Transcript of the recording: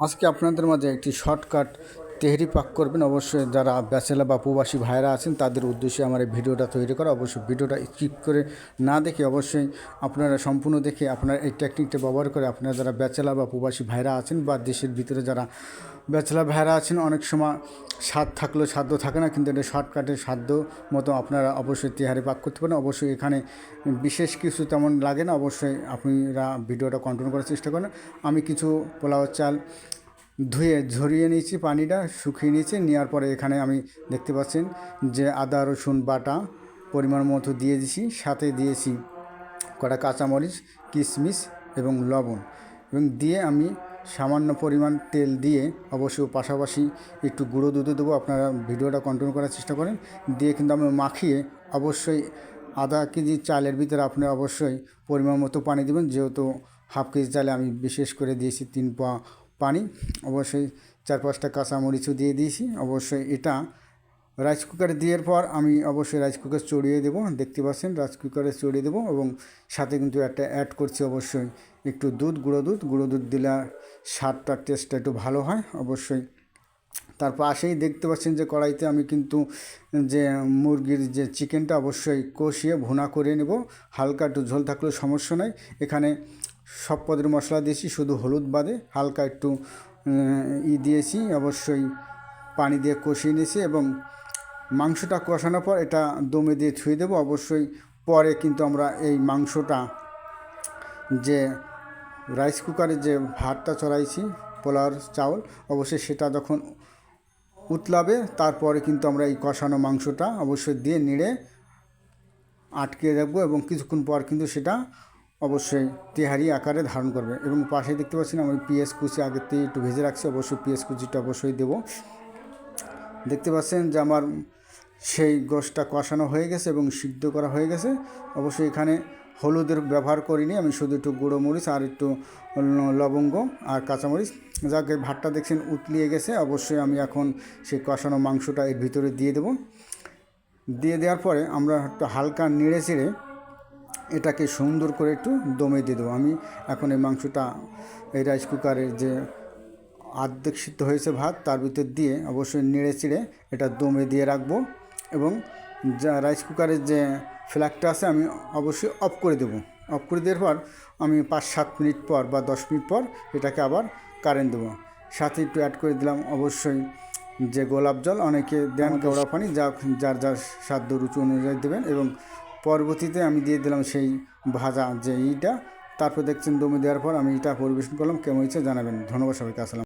আজকে আপনাদের মাঝে একটি শর্টকাট তেহরি পাক করবেন। অবশ্যই যারা ব্যাচেলা বা প্রবাসী ভাইরা আছেন, তাদের উদ্দেশ্যে আমার এই ভিডিওটা তৈরি করা। অবশ্যই ভিডিওটা স্কিপ করে না দেখে অবশ্যই আপনারা সম্পূর্ণ দেখে আপনারা এই টেকনিকটা ব্যবহার করে আপনারা যারা ব্যাচেলা বা প্রবাসী ভাইরা আছেন বা দেশের ভিতরে যারা ব্যাচেলা ভাইরা আছেন, অনেক সময় স্বাদ থাকলেও সাধ্য থাকে না, কিন্তু এটা শর্টকাটে সাধ্য মতো আপনারা অবশ্যই তেহারি পাক করতে পারেন। অবশ্যই এখানে বিশেষ কিছু তেমন লাগে না, অবশ্যই আপনারা ভিডিওটা কন্টিনিউ করার চেষ্টা করেন। আমি কিছু পোলাও চাল ধুয়ে ঝরিয়ে নিয়েছি পানিটা, শুকিয়ে নিয়েছি, নেওয়ার পরে এখানে আমি দেখতে পাচ্ছেন যে আদা, রসুন বাটা পরিমাণ মতো দিয়ে দিয়েছি, সাথে দিয়েছি কটা কাঁচামরিচ, কিশমিশ এবং লবণ এবং দিয়ে আমি সামান্য পরিমাণ তেল দিয়ে অবশ্য পাশাপাশি একটু গুঁড়ো দুধে দেবো। আপনারা ভিডিওটা কন্টিনিউ করার চেষ্টা করেন। দিয়ে কিন্তু আমি মাখিয়ে অবশ্যই আধা কেজি চালের ভিতরে আপনি অবশ্যই পরিমাণ মতো পানি দেবেন। যেহেতু হাফ কেজি চালে আমি বিশেষ করে দিয়েছি তিন পা পানি, অবশ্যই চার পাঁচটা কাঁচামরিচও দিয়ে দিয়েছি। অবশ্যই এটা রাইস কুকারে দেওয়ার পর আমি অবশ্যই রাইস কুকার চড়িয়ে দেবো। দেখতে পাচ্ছেন রাইস কুকারে চড়িয়ে দেবো এবং সাথে কিন্তু একটা অ্যাড করছি অবশ্যই একটু দুধ, গুঁড়ো দুধ। গুঁড়ো দুধ দিলে স্বাদটা টেস্টটা একটু ভালো হয় অবশ্যই। তার পাশেই দেখতে পাচ্ছেন যে কড়াইতে আমি কিন্তু যে মুরগির যে চিকেনটা অবশ্যই কষিয়ে ভুনা করে নেব। হালকা একটু ঝোল থাকলেও সমস্যা নেই। এখানে সব পদের মশলা দিয়েছি, শুধু হলুদ বাদে হালকা একটু ই দিয়েছি, অবশ্যই পানি দিয়ে কষিয়ে নিয়েছি এবং মাংসটা কষানোর পর এটা দমে দিয়ে ছুঁয়ে দেবো। অবশ্যই পরে কিন্তু আমরা এই মাংসটা যে রাইস কুকারে যে ভাতটা চড়াইছি পোলার চাউল, অবশ্যই সেটা যখন উতলাবে তারপরে কিন্তু আমরা এই কষানো মাংসটা অবশ্যই দিয়ে নেড়ে আটকে রাখব এবং কিছুক্ষণ পর কিন্তু সেটা অবশ্যই তেহারি আকারে ধারণ করবে এবং পাশে দেখতে পাচ্ছেন আমি পিঁয়াজ কুচি আগের থেকে একটু ভেজে রাখছি, অবশ্যই পিঁয়াজ কুচিটা অবশ্যই দেবো। দেখতে পাচ্ছেন যে আমার সেই গোশটা কষানো হয়ে গেছে এবং সিদ্ধ করা হয়ে গেছে। অবশ্যই এখানে হলুদের ব্যবহার করিনি, আমি শুধু একটু গুঁড়ো মরিচ আর একটু লবঙ্গ আর কাঁচামরিচ। যাক ভাতটা দেখছেন উতলিয়ে গেছে, অবশ্যই আমি এখন সেই কষানো মাংসটা এর ভিতরে দিয়ে দেবো। দিয়ে দেওয়ার পরে আমরা একটু হালকা নেড়ে চেড়ে এটাকে সুন্দর করে একটু দমে দিয়ে দেবো। আমি এখন এই মাংসটা এই রাইস কুকারের যে আর্ধেক সিদ্ধ হয়েছে ভাত তার ভিতর দিয়ে অবশ্যই নেড়ে চিড়ে এটা দমে দিয়ে রাখব এবং যা রাইস কুকারের যে ফ্ল্যাগটা আছে আমি অবশ্যই অফ করে দেবো। অফ করে দেওয়ার পর আমি পাঁচ সাত মিনিট পর বা দশ মিনিট পর এটাকে আবার কারেন্ট দেবো। সাথে একটু অ্যাড করে দিলাম অবশ্যই যে গোলাপ জল অনেকে দেন কেওড়া পানি যা যার যার সাধ্য রুচি অনুযায়ী দেবেন এবং পরবর্তীতে আমি দিয়ে দিলাম সেই ভাজা যে ইটা, তারপর দেখছেন দমে দেওয়ার পর আমি এটা পরিবেশন করলাম, কেমন হয়েছে জানাবেন। ধন্যবাদ সবাইকে, আসসালাম